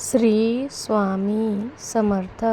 श्री स्वामी समर्थ.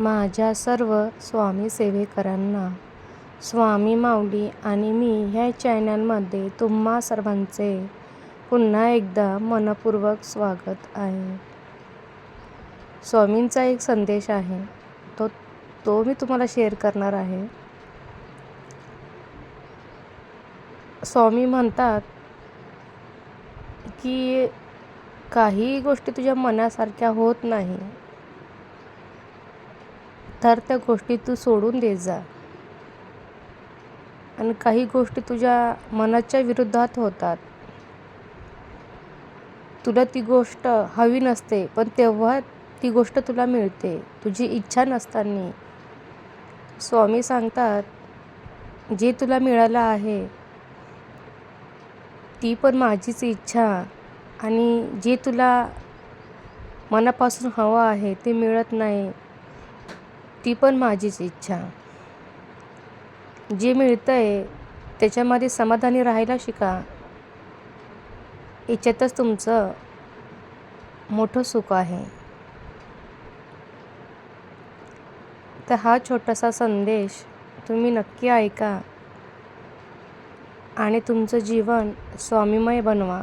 माझ्या सर्व स्वामी सेवेकरांना स्वामी माऊली आणि मी ह्या चॅनलमध्ये तुम्हा सर्वांचे पुन्हा एकदा मनपूर्वक स्वागत आहे. स्वामींचा एक संदेश आहे. तो तो मी तुम्हाला शेअर करणार आहे. स्वामी म्हणतात की काही गोष्टी तुझ्या मनासारख्या होत नाही. तर त्या गोष्टी तू सोडून दे जा. आणि काही गोष्टी तुझ्या मनाच्या विरुद्धात होतात. तुला ती गोष्ट हवी नसते पण तेव्हा ती गोष्ट तुला मिळते. तुझी इच्छा नसताना. स्वामी सांगतात जे तुला मिळालं आहे ती पण माझीच इच्छा. आणि जे तुला मनापासून हवं आहे ते मिळत नाही ती पण माझीच इच्छा. जे मिळतं आहे त्याच्यामध्ये समाधानी राहायला शिका. याच्यातच तुमचं मोठं सुख आहे. तर हा छोटासा संदेश तुम्ही नक्की ऐका आणि तुमचं जीवन स्वामीमय बनवा.